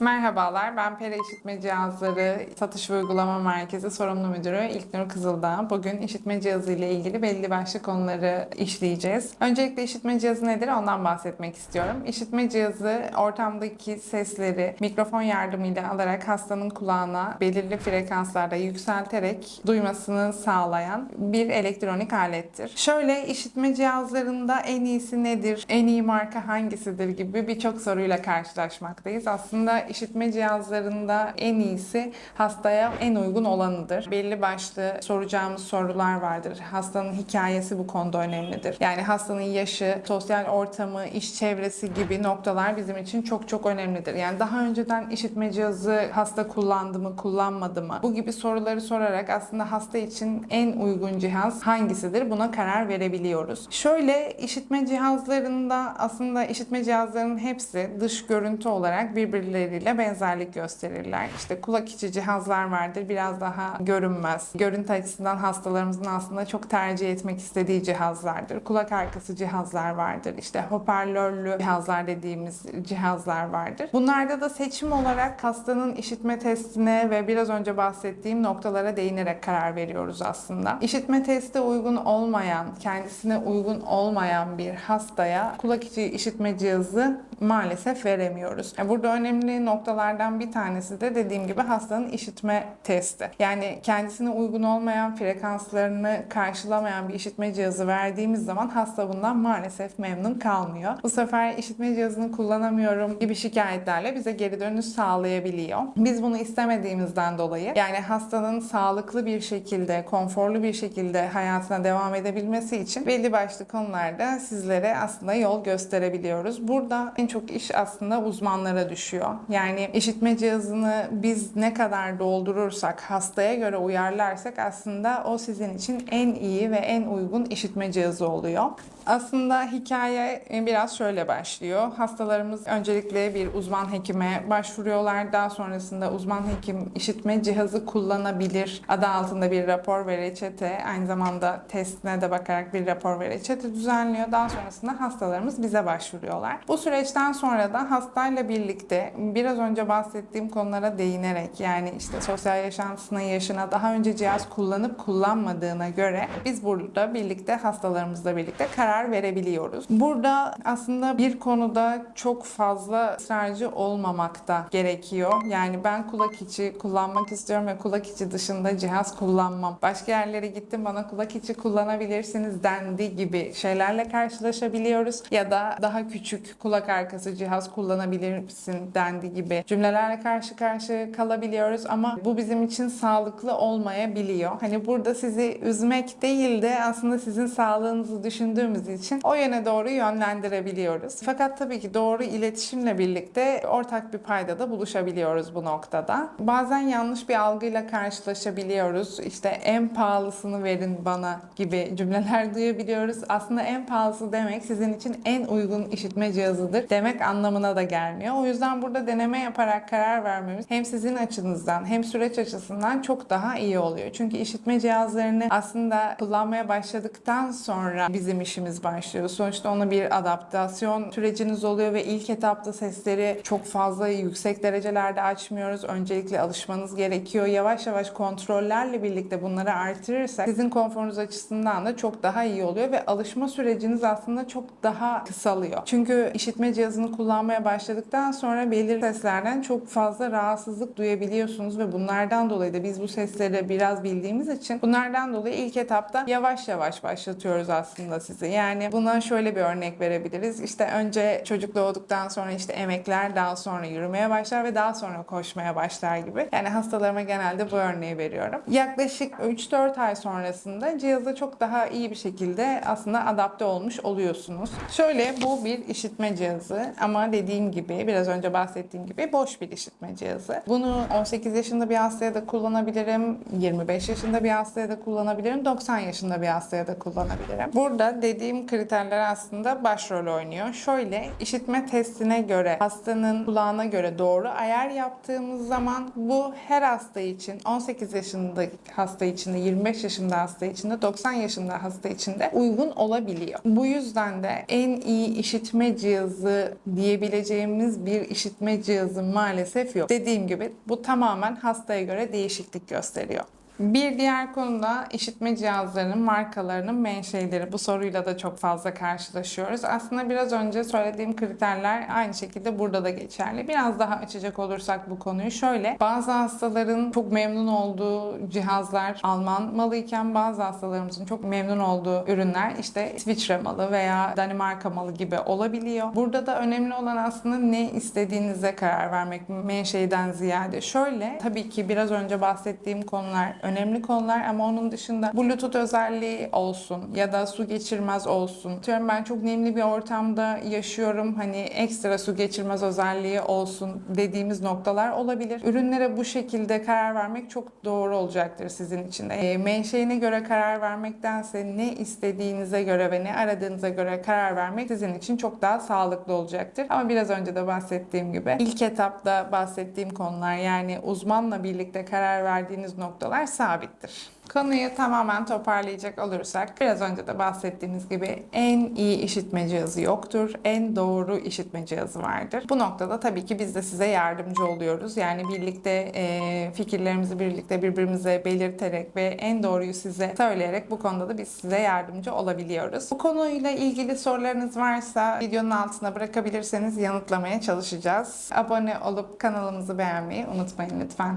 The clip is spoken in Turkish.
Merhabalar, ben Pera İşitme Cihazları Satış ve Uygulama Merkezi Sorumlu Müdürü İlknur Kızıldağ. Bugün işitme cihazı ile ilgili belli başlı konuları işleyeceğiz. Öncelikle işitme cihazı nedir ondan bahsetmek istiyorum. İşitme cihazı ortamdaki sesleri mikrofon yardımıyla alarak hastanın kulağına belirli frekanslarda yükselterek duymasını sağlayan bir elektronik alettir. Şöyle işitme cihazlarında en iyisi nedir, en iyi marka hangisidir gibi birçok soruyla karşılaşmaktayız. Aslında işitme cihazlarında en iyisi hastaya en uygun olanıdır. Belli başlı soracağımız sorular vardır. Hastanın hikayesi bu konuda önemlidir. Yani hastanın yaşı, sosyal ortamı, iş çevresi gibi noktalar bizim için çok çok önemlidir. Yani daha önceden işitme cihazı hasta kullandı mı, kullanmadı mı? Bu gibi soruları sorarak aslında hasta için en uygun cihaz hangisidir buna karar verebiliyoruz. Şöyle işitme cihazlarında aslında işitme cihazlarının hepsi dış görüntü olarak birbirleriyle benzerlik gösterirler. İşte kulak içi cihazlar vardır biraz daha görünmez. Görüntü açısından hastalarımızın aslında çok tercih etmek istediği cihazlardır. Kulak arkası cihazlar vardır. İşte hoparlörlü cihazlar dediğimiz cihazlar vardır. Bunlarda da seçim olarak hastanın işitme testine ve biraz önce bahsettiğim noktalara değinerek karar veriyoruz aslında. İşitme testi uygun olmayan, kendisine uygun olmayan bir hastaya kulak içi işitme cihazı maalesef veremiyoruz. Burada önemli noktalardan bir tanesi de dediğim gibi hastanın işitme testi. Yani kendisine uygun olmayan frekanslarını karşılamayan bir işitme cihazı verdiğimiz zaman hasta bundan maalesef memnun kalmıyor. Bu sefer işitme cihazını kullanamıyorum gibi şikayetlerle bize geri dönüş sağlayabiliyor. Biz bunu istemediğimizden dolayı yani hastanın sağlıklı bir şekilde, konforlu bir şekilde hayatına devam edebilmesi için belli başlı konularda sizlere aslında yol gösterebiliyoruz. Burada en çok iş aslında uzmanlara düşüyor. Yani işitme cihazını biz ne kadar doldurursak, hastaya göre uyarlarsak aslında o sizin için en iyi ve en uygun işitme cihazı oluyor. Aslında hikaye biraz şöyle başlıyor. Hastalarımız öncelikle bir uzman hekime başvuruyorlar. Daha sonrasında uzman hekim işitme cihazı kullanabilir. Adı altında bir rapor ve reçete. Aynı zamanda testine de bakarak bir rapor ve reçete düzenliyor. Daha sonrasında hastalarımız bize başvuruyorlar. Bu süreçten sonra da hastayla birlikte biraz önce bahsettiğim konulara değinerek yani işte sosyal yaşantısına, yaşına daha önce cihaz kullanıp kullanmadığına göre biz burada birlikte hastalarımızla birlikte karar verebiliyoruz. Burada aslında bir konuda çok fazla ısrarcı olmamak da gerekiyor. Yani ben kulak içi kullanmak istiyorum ve kulak içi dışında cihaz kullanmam. Başka yerlere gittim bana kulak içi kullanabilirsiniz dendi gibi şeylerle karşılaşabiliyoruz. Ya da daha küçük kulak arkası cihaz kullanabilirsin dendi gibi cümlelerle karşı karşı kalabiliyoruz ama bu bizim için sağlıklı olmayabiliyor. Hani burada sizi üzmek değil de aslında sizin sağlığınızı düşündüğümüz için o yöne doğru yönlendirebiliyoruz. Fakat tabii ki doğru iletişimle birlikte ortak bir paydada buluşabiliyoruz bu noktada. Bazen yanlış bir algıyla karşılaşabiliyoruz. İşte en pahalısını verin bana gibi cümleler duyabiliyoruz. Aslında en pahalısı demek sizin için en uygun işitme cihazıdır demek anlamına da gelmiyor. O yüzden burada deneme yaparak karar vermemiz hem sizin açınızdan hem süreç açısından çok daha iyi oluyor. Çünkü işitme cihazlarını aslında kullanmaya başladıktan sonra bizim işimiz başlıyor. Sonuçta ona bir adaptasyon süreciniz oluyor ve ilk etapta sesleri çok fazla yüksek derecelerde açmıyoruz. Öncelikle alışmanız gerekiyor. Yavaş yavaş kontrollerle birlikte bunları artırırsak sizin konforunuz açısından da çok daha iyi oluyor ve alışma süreciniz aslında çok daha kısalıyor. Çünkü işitme cihazını kullanmaya başladıktan sonra belirli seslerden çok fazla rahatsızlık duyabiliyorsunuz ve bunlardan dolayı da biz bu sesleri biraz bildiğimiz için bunlardan dolayı ilk etapta yavaş yavaş başlatıyoruz aslında sizi. Yani buna şöyle bir örnek verebiliriz. İşte önce çocuk doğduktan sonra işte emekler daha sonra yürümeye başlar ve daha sonra koşmaya başlar gibi. Yani hastalarıma genelde bu örneği veriyorum. Yaklaşık 3-4 ay sonrasında cihaza çok daha iyi bir şekilde aslında adapte olmuş oluyorsunuz. Şöyle bu bir işitme cihazı ama dediğim gibi biraz önce bahsettiğim gibi boş bir işitme cihazı. Bunu 18 yaşında bir hastaya da kullanabilirim, 25 yaşında bir hastaya da kullanabilirim, 90 yaşında bir hastaya da kullanabilirim. Burada dediğim kriterler aslında başrol oynuyor. Şöyle işitme testine göre, hastanın kulağına göre doğru ayar yaptığımız zaman bu her hasta için 18 yaşında hasta için de 25 yaşında hasta için de 90 yaşında hasta için de uygun olabiliyor. Bu yüzden de en iyi işitme cihazı diyebileceğimiz bir işitme cihazı cihazı maalesef yok. Dediğim gibi bu tamamen hastaya göre değişiklik gösteriyor. Bir diğer konuda işitme cihazlarının markalarının menşeileri. Bu soruyla da çok fazla karşılaşıyoruz. Aslında biraz önce söylediğim kriterler aynı şekilde burada da geçerli. Biraz daha açacak olursak bu konuyu şöyle. Bazı hastaların çok memnun olduğu cihazlar Alman malıyken bazı hastalarımızın çok memnun olduğu ürünler işte İsviçre malı veya Danimarka malı gibi olabiliyor. Burada da önemli olan aslında ne istediğinize karar vermek menşeiden ziyade. Şöyle tabii ki biraz önce bahsettiğim konular önemli konular ama onun dışında Bluetooth özelliği olsun ya da su geçirmez olsun. Diyorum ben çok nemli bir ortamda yaşıyorum. Hani ekstra su geçirmez özelliği olsun dediğimiz noktalar olabilir. Ürünlere bu şekilde karar vermek çok doğru olacaktır sizin için. E, menşeine göre karar vermektense ne istediğinize göre ve ne aradığınıza göre karar vermek sizin için çok daha sağlıklı olacaktır. Ama biraz önce de bahsettiğim gibi ilk etapta bahsettiğim konular yani uzmanla birlikte karar verdiğiniz noktalar sabittir. Konuyu tamamen toparlayacak olursak biraz önce de bahsettiğimiz gibi en iyi işitme cihazı yoktur. En doğru işitme cihazı vardır. Bu noktada tabii ki biz de size yardımcı oluyoruz. Yani birlikte e, fikirlerimizi birlikte birbirimize belirterek ve en doğruyu size söyleyerek bu konuda da biz size yardımcı olabiliyoruz. Bu konuyla ilgili sorularınız varsa videonun altına bırakabilirseniz yanıtlamaya çalışacağız. Abone olup kanalımızı beğenmeyi unutmayın lütfen.